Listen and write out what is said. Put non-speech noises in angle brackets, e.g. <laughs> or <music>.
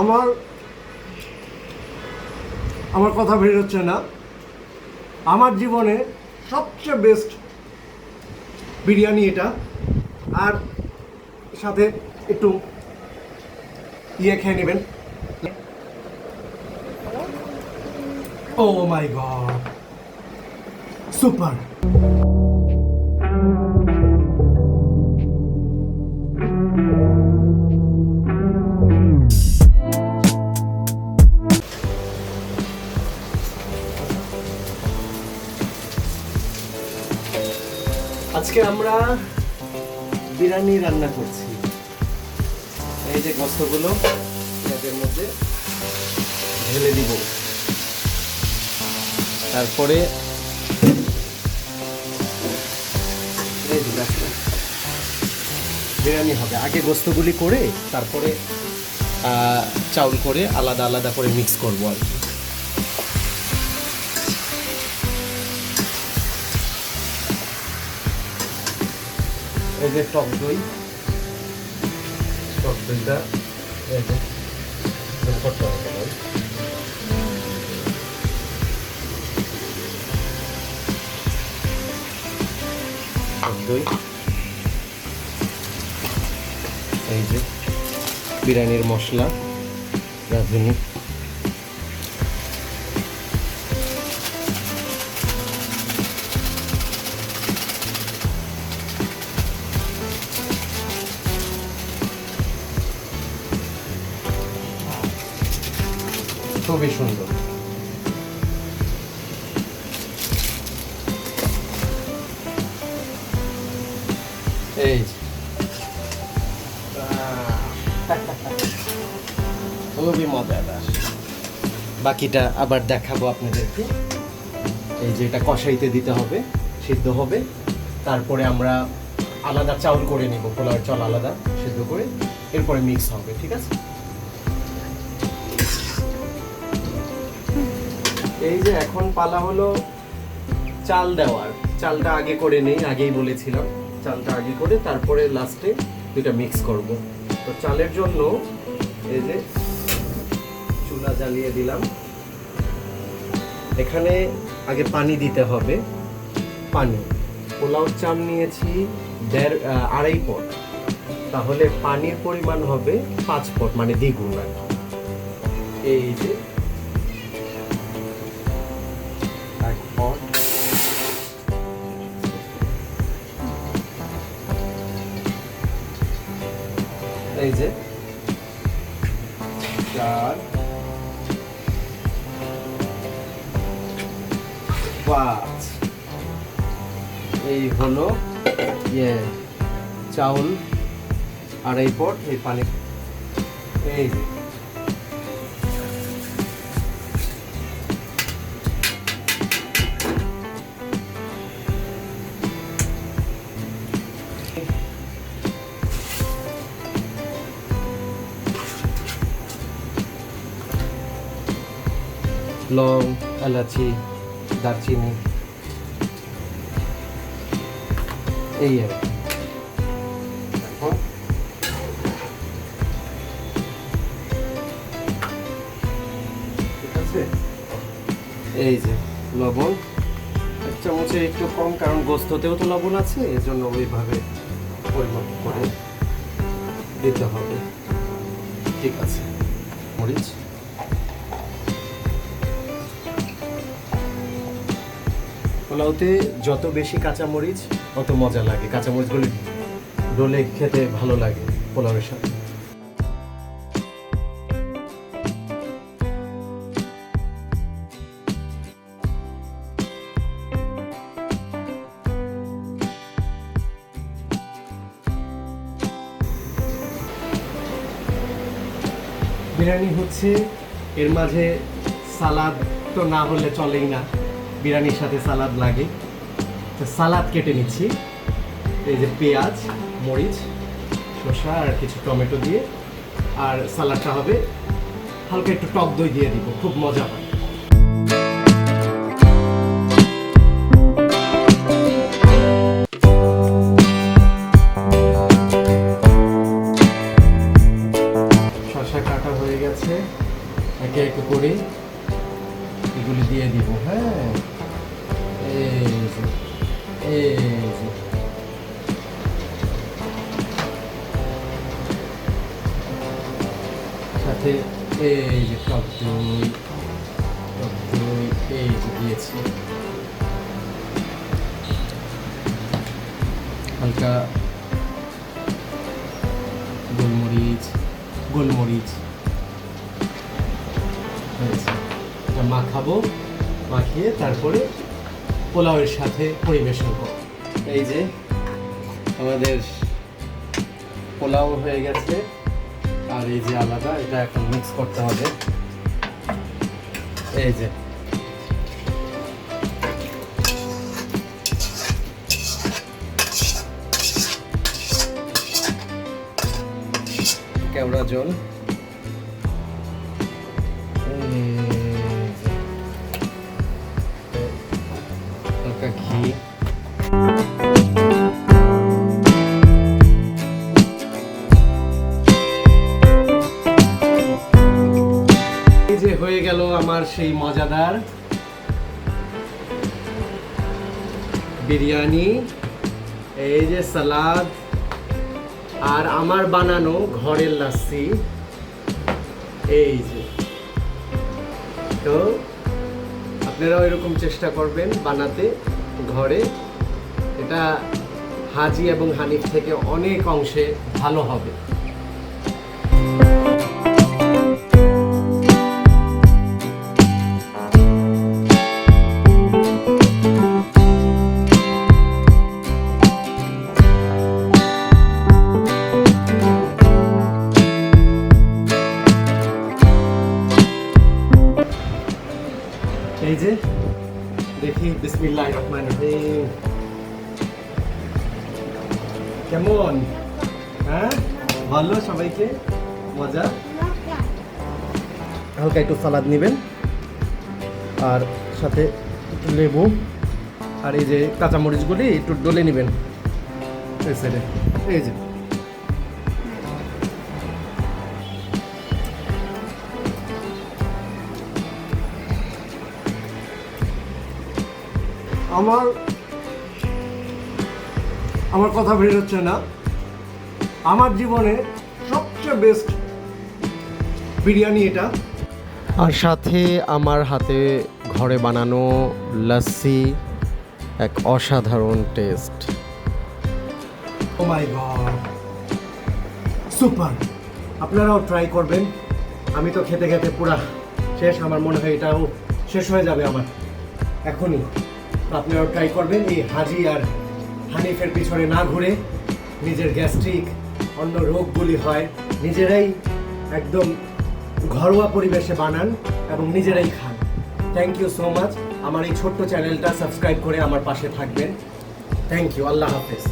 আমার আমার কথা বেরোচ্ছে না। আমার জীবনে সবচেয়ে বেস্ট বিরিয়ানি এটা। আর সাথে একটু ইয়ে খেয়ে নেবেন। ও মাই গড সুপার আজকে আমরা বিরিয়ানি রান্না করছি। এই যে গোস্তগুলো পেঁয়াজের মধ্যে ঢেলে দিব। তারপরে বিরিয়ানি হবে। আগে গোস্তগুলি করে তারপরে চাউল করে আলাদা আলাদা করে মিক্স করব আর কি। এই যে টক দই টক দইটা দই এই যে বিরিয়ানির মশলা রাঁধুনি। খুবই সুন্দর। এই <laughs> খুবই মজাদার বাকিটা আবার দেখাবো আপনাদেরকে। এই যে এটা কষাইতে দিতে হবে সিদ্ধ হবে। তারপরে আমরা আলাদা চাউল করে নিব পোলাওয়ের চাল আলাদা সিদ্ধ করে। এরপরে মিক্স হবে ঠিক আছে? এই যে এখন পালা হলো চাল দেওয়ার। চালটা আগে করে নেই, আগেই বলেছিলাম। চালটা আগে করে তারপরে লাস্টে দুটা মিক্স করব। তো চালের জন্য এই যে চুলা জ্বালিয়ে দিলাম। এখানে আগে পানি দিতে হবে। পানি। পোলাও চাল নিয়েছি দেড় আড়াই পট। তাহলে পানির পরিমাণ হবে পাঁচ পট মানে দ্বিগুণ এই যে এই যে। চার। পাঁচ। এই হলো ইয়ে চাউল আর এই পট, এই পানি। এই যে। লং, এলাচি, দারচিনি। এই আর এই যে, লবণ। এক চামচে একটু কম, কারণ গোস্ততেও তো লবণ আছে, এজন্য ওইভাবে পরিমাপ করে দিতে হবে। ঠিক আছে। মরিচ। পোলাওতে যত বেশি কাঁচামরিচ, তত মজা লাগে। কাঁচামরিচগুলি ডলে খেতে ভালো লাগে পোলাওয়ের সাথে। বিরিয়ানি হচ্ছে, এর মাঝে সালাদ তো না হলে চলেই না। বিরিয়ানির সাথে সালাদ লাগে। তো সালাদ কেটে নিচ্ছি। এই যে পেঁয়াজ, মরিচ, শসা আর কিছু টমেটো দিয়ে। আর সালাডটা হবে হালকা একটু টক দই দিয়ে দিব, খুব মজা হয়। সাথে এই যে টক দই টক দই, এই যে দিয়েছি। হালকা গোলমরিচ গোলমরিচ মাখাবো, মাখিয়ে তারপরে পোলাওয়ের সাথে পরিবেশন করব এই যে, আমাদের পোলাও হয়ে গেছে। আর এই যে আলাদা, এটা এখন মিক্স করতে হবে। এই যে। কেওড়া জল। সেই মজাদার বিরিয়ানি, এই যে সালাদ আর আমার বানানো ঘরের লাচ্ছি। এই যে। তো আপনারাও এরকম চেষ্টা করবেন বানাতে ঘরে। এটা হাজি এবং হানিফ থেকে অনেক অংশে ভালো হবে। এই যে, দেখি বিসমিল্লাহ রহমান রহিম। কেমন? হ্যাঁ? ভালো সবাইকে? মজা? হালকা একটু সালাদ নেবেন। আর সাথে লেবু। আর এই যে কাঁচামরিচগুলি একটু ডলে নেবেন। এই সাইডে এই যে। আমার আমার কথা বেরোচ্ছে না। আমার জীবনে সবচেয়ে বেস্ট বিরিয়ানি এটা। আর সাথে আমার হাতে ঘরে বানানো লাস্সি এক অসাধারণ taste oh my god super আপনারাও ট্রাই করবেন। আমি তো খেতে খেতে পুরা শেষ আমার মনে হয় এটাও শেষ হয়ে যাবে আমার। এখনই। আপনারাও ট্রাই করবেন এই হাজি আর হানিফের পিছনে না ঘুরে। নিজের গ্যাস্ট্রিক অন্য রোগগুলি হয়, নিজেরাই একদম ঘরোয়া পরিবেশে বানান এবং নিজেরাই খান। থ্যাংক ইউ সো মাচ আমার এই ছোট্ট চ্যানেলটা সাবস্ক্রাইব করে আমার পাশে থাকবেন। থ্যাংক ইউ আল্লাহ হাফেজ।